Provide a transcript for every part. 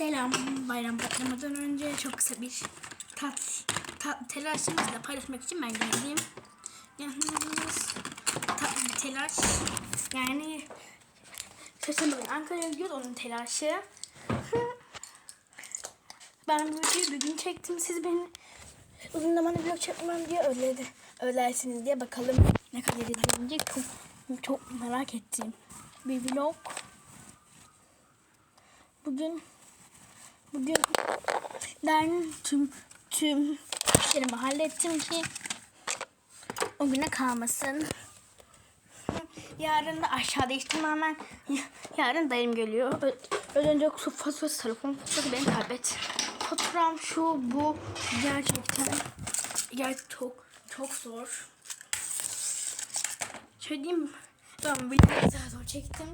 Selam. Bayram patlamadan önce çok kısa bir tat, tat telaşımızla paylaşmak için ben geldim. Yalnız tatlı bir telaş. Yani saçım bugün Ankara'ya gidiyoruz onun telaşı. ben bu videoyu bugün çektim. Siz beni uzun zamandır vlog çekmem diye öyle ölersiniz diye bakalım ne kadar izlenecek. Çok, çok merak ettim. Bir vlog. Bugün bugün ben tüm tüm işlerimi hallettim ki o güne kalmasın. Yarın da aşağıda işte tamamen yarın dayım geliyor. Ö- Önce faturası telefon faturası benim tablet. Faturam şu bu gerçekten gerçekten çok çok zor. Şöyle diyeyim mi? Tamam bir daha zor çektim.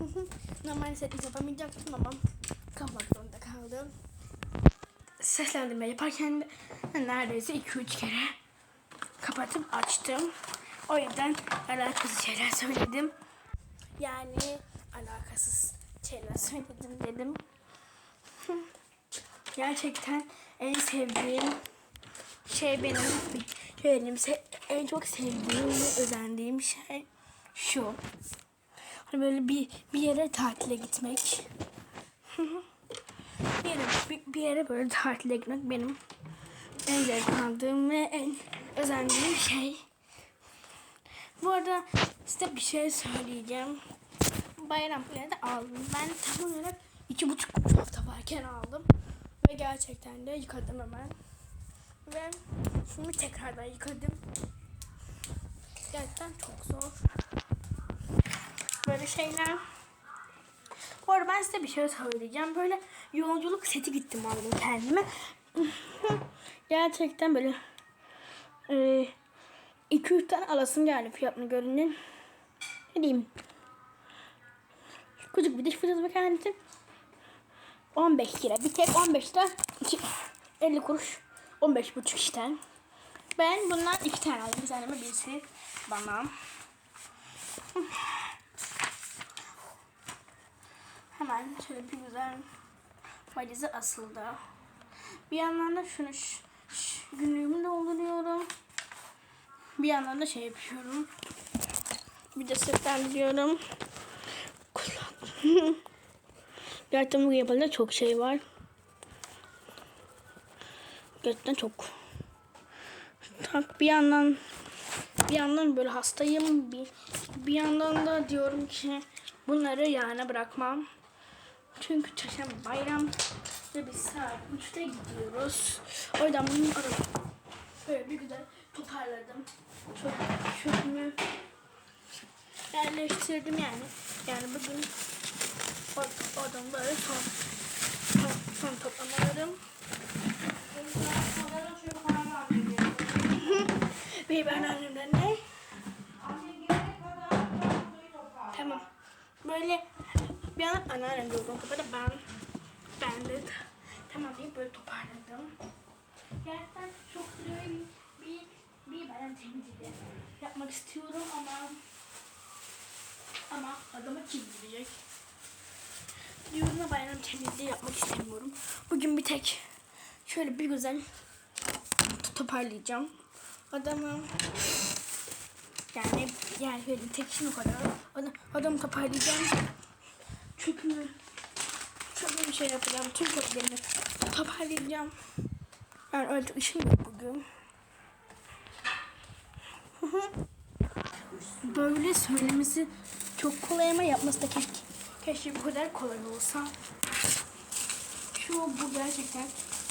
Normalde set yapamayacaktım ama. Seslendirme yaparken de neredeyse 2-3 kere kapatıp açtım. O yüzden alakasız şeyler söyledim. Yani alakasız şeyler söyledim dedim. Gerçekten en sevdiğim şey benim benim en çok sevdiğim ve özendiğim şey şu. Hani böyle bir bir yere tatile gitmek. bir yere bir, bir yere böyle tatile gitmek benim en zevk aldığım ve en özendiğim şey. Bu arada size bir şey söyleyeceğim. Bayram planı aldım. Ben tam olarak iki buçuk hafta varken aldım. Ve gerçekten de yıkadım hemen. Ve şimdi tekrardan yıkadım. Gerçekten çok zor. Böyle şeyler. Bu arada ben size bir şey söyleyeceğim. Böyle yolculuk seti gittim aldım kendime. Gerçekten böyle e, 2-3 tane alasım geldi fiyatını görünün. Ne diyeyim? Küçük bir diş fırçası kendisi. 15 lira. Bir tek 15 lira. 2, 50 kuruş. 15 buçuk işte. Ben bundan iki tane aldım. Bir tane birisi bana. Hemen şöyle bir güzel valize asıldı. Bir yandan da şunu günlüğümü dolduruyorum. Bir yandan da şey yapıyorum. Bir de seslendiriyorum. Gerçekten bugün yapılacak çok şey var. Gerçekten çok. Tak bir yandan bir yandan böyle hastayım. Bir, bir yandan da diyorum ki bunları yarına bırakmam. Çünkü çarşamba bayram ve biz saat 3'te gidiyoruz. O yüzden bunu aradım. Böyle bir güzel toparladım. Çok çöpümü yerleştirdim yani. Yani bugün oradan böyle son, son, son toplamalarım. Ve ben annemden ne? Tamam. Böyle bir an anneannem yorgun kapadı. Ben ben de tamam deyip böyle toparladım. Gerçekten çok güzel bir, bir, bayram temizliği yapmak istiyorum ama ama adamı kim bilecek? Diyorum bayram temizliği yapmak istemiyorum. Bugün bir tek şöyle bir güzel toparlayacağım. Adamı yani yani böyle tek işim o kadar. Adam, adamı toparlayacağım. Çöpümü çöpümü şey yapacağım. Tüm çöplerimi toparlayacağım. Yani öyle çok işim yok bugün. Böyle söylemesi çok kolay ama yapması da keşke, keşke bu kadar kolay olsa. Şu bu gerçekten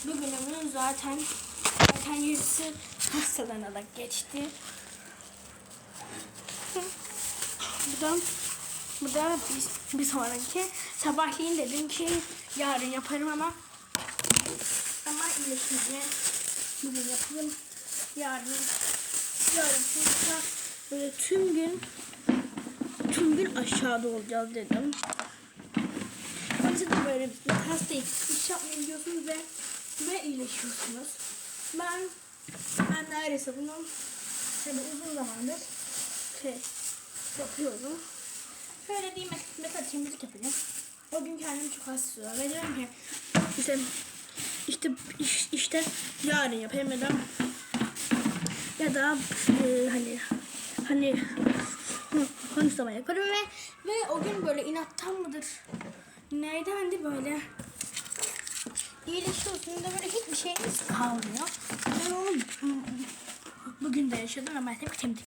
bir günümün zaten zaten yarısı hastalanarak geçti. Bu da bu da bir, bir sonraki sabahleyin dedim ki yarın yaparım ama ama iyileşince bugün yapalım. Yarın yarın çünkü böyle tüm gün tüm gün aşağıda olacağız dedim. Yüzden de böyle bir hastayım. İş yapmayın diyorsunuz ve ve iyileşiyorsunuz. Ben ben neredeyse bunu şöyle uzun zamandır şey yapıyorum. Şöyle diyeyim mesela temizlik yapacağım. o gün kendimi çok hasta hissediyorum. Ve diyorum ki işte işte iş- işte yarın yapayım ya da ya da e, hani hani hı, konuşlama yaparım ve ve o gün böyle inattan mıdır nereden de böyle iyileşiyorsun da böyle hiçbir şeyiniz kalmıyor. Ben onu bugün de yaşadım ama hep temizlik